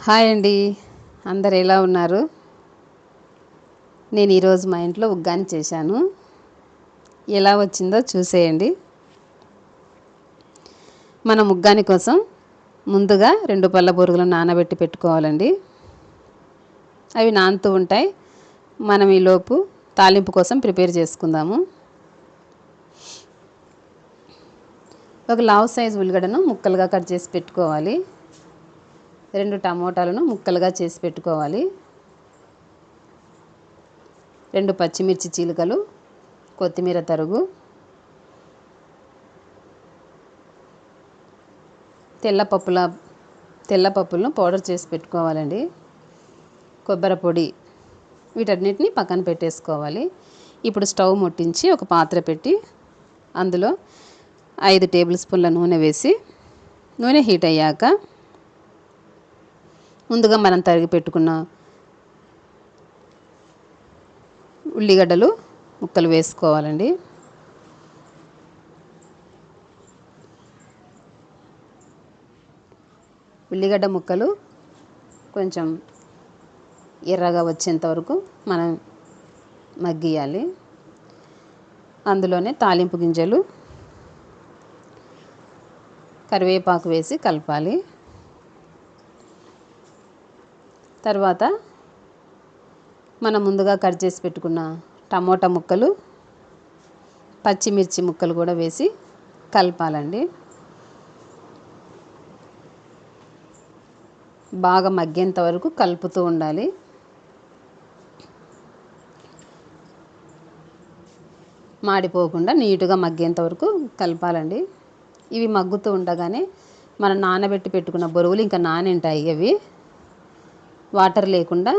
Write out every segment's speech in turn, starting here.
Hi అండి. అందరు ఎలా ఉన్నారు? నేను ఈరోజు మా ఇంట్లో ఉగ్గాని చేశాను. ఎలా వచ్చిందో చూసేయండి. మనం ఉగ్గాని కోసం ముందుగా రెండు పళ్ళ బొరుగులు నానబెట్టి పెట్టుకోవాలండి. అవి నానుతూ ఉంటాయి. మనం ఈలోపు తాలింపు కోసం ప్రిపేర్ చేసుకుందాము. ఒక లావు సైజు ఉల్లిగడ్డను ముక్కలుగా కట్ చేసి పెట్టుకోవాలి. రెండు టమోటాలను ముక్కలుగా చేసి పెట్టుకోవాలి. రెండు పచ్చిమిర్చి చీలికలు కొత్తిమీర తరుగు తెల్లపప్పుల తెల్లపప్పులను పౌడర్ చేసి పెట్టుకోవాలండి. కొబ్బరి పొడి వీటన్నిటిని పక్కన పెట్టేసుకోవాలి. ఇప్పుడు స్టవ్ ముట్టించి ఒక పాత్ర పెట్టి అందులో ఐదు టేబుల్ స్పూన్ల నూనె వేసి నూనె హీట్ అయ్యాక ముందుగా మనం తరిగి పెట్టుకున్న ఉల్లిగడ్డలు ముక్కలు వేసుకోవాలండి. ఉల్లిగడ్డ ముక్కలు కొంచెం ఎర్రగా వచ్చేంత వరకు మనం మగ్గియాలి. అందులోనే తాలింపు గింజలు కరివేపాకు వేసి కలపాలి. తర్వాత మనం ముందుగా కట్ చేసి పెట్టుకున్న టమోటా ముక్కలు పచ్చిమిర్చి ముక్కలు కూడా వేసి కలపాలండి. బాగా మగ్గేంత వరకు కలుపుతూ ఉండాలి. మాడిపోకుండా నీటుగా మగ్గేంత వరకు కలపాలండి. ఇవి మగ్గుతూ ఉండగానే మనం నానబెట్టి పెట్టుకున్న బొరుగులు ఇంకా నానింటాయి అవి. వాటర్ లేకుండా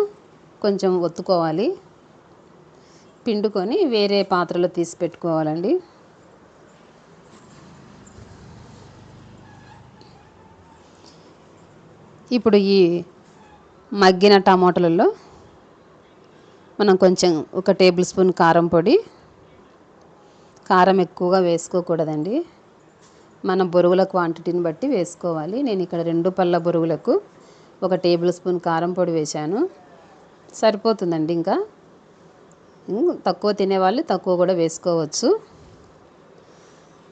కొంచెం ఒత్తుకోవాలి. పిండుకొని వేరే పాత్రలో తీసి పెట్టుకోవాలండి. ఇప్పుడు ఈ మగ్గిన టమాటాలలో మనం కొంచెం ఒక టేబుల్ స్పూన్ కారం పొడి కారం ఎక్కువగా వేసుకోకూడదండి. మన బొరుగుల క్వాంటిటీని బట్టి వేసుకోవాలి. నేను ఇక్కడ రెండు పళ్ళ బొరుగులకు ఒక టేబుల్ స్పూన్ కారం పొడి వేశాను. సరిపోతుందండి ఇంకా. తక్కువ తినేవాళ్ళు తక్కువ కూడా వేసుకోవచ్చు.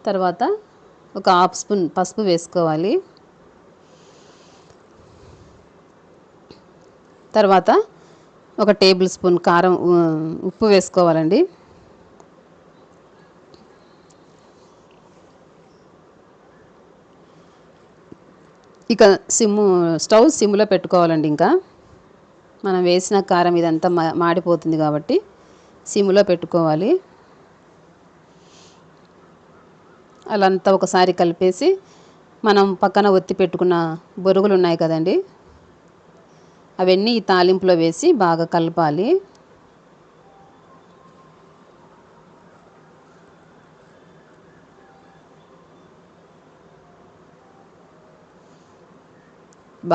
తర్వాత ఒక హాఫ్ స్పూన్ పసుపు వేసుకోవాలి. తర్వాత ఒక టేబుల్ స్పూన్ కారం ఉప్పు వేసుకోవాలండి. ఇక సిమ్ము స్టవ్ సిమ్లో పెట్టుకోవాలండి ఇంకా. మనం వేసిన కారం ఇదంతా మా మాడిపోతుంది కాబట్టి సిమ్లో పెట్టుకోవాలి. అలంతా ఒకసారి కలిపేసి మనం పక్కన ఒత్తి పెట్టుకున్న బొరుగులు ఉన్నాయి కదండి. అవన్నీ ఈ తాలింపులో వేసి బాగా కలపాలి.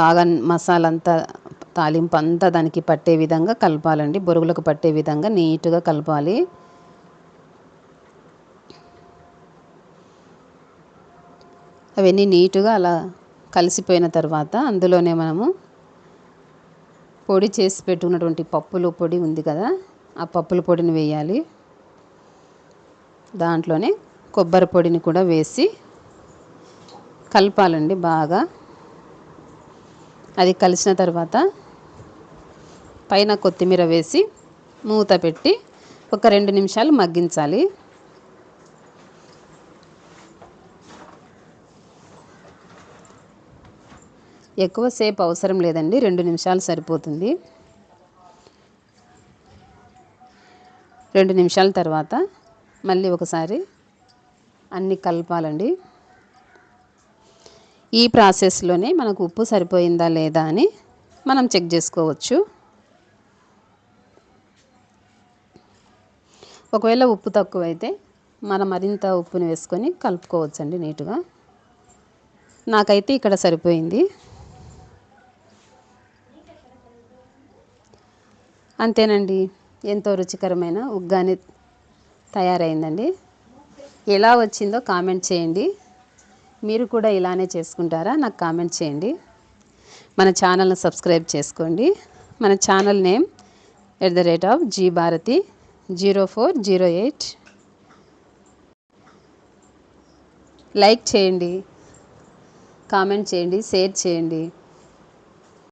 బాగా మసాలా అంతా తాలింపు అంతా దానికి పట్టే విధంగా కలపాలండి. బొరుగులకు పట్టే విధంగా నీట్గా కలపాలి. అవన్నీ నీట్గా అలా కలిసిపోయిన తర్వాత అందులోనే మనము పొడి చేసి పెట్టుకున్నటువంటి పప్పులు పొడి ఉంది కదా ఆ పప్పుల పొడిని వేయాలి. దాంట్లోనే కొబ్బరి పొడిని కూడా వేసి కలపాలండి బాగా. అది కలిసిన తర్వాత పైన కొత్తిమీర వేసి మూత పెట్టి ఒక రెండు నిమిషాలు మగ్గించాలి. ఎక్కువసేపు అవసరం లేదండి రెండు నిమిషాలు సరిపోతుంది. రెండు నిమిషాల తర్వాత మళ్ళీ ఒకసారి అన్నీ కలపాలండి. ఈ ప్రాసెస్లోనే మనకు ఉప్పు సరిపోయిందా లేదా అని మనం చెక్ చేసుకోవచ్చు. ఒకవేళ ఉప్పు తక్కువైతే మనం మరింత ఉప్పుని వేసుకొని కలుపుకోవచ్చండి నీటుగా. నాకైతే ఇక్కడ సరిపోయింది. అంతేనండి ఎంతో రుచికరమైన ఉగ్గాని తయారైందండి. ఎలా వచ్చిందో కామెంట్ చేయండి. మీరు కూడా ఇలానే చేసుకుంటారా? నాకు కామెంట్ చేయండి. మన ఛానల్ని సబ్స్క్రైబ్ చేసుకోండి. మన channel name at the rate of G Bharathi zero four zero eight. Like చేయండి. కామెంట్ చేయండి. షేర్ చేయండి.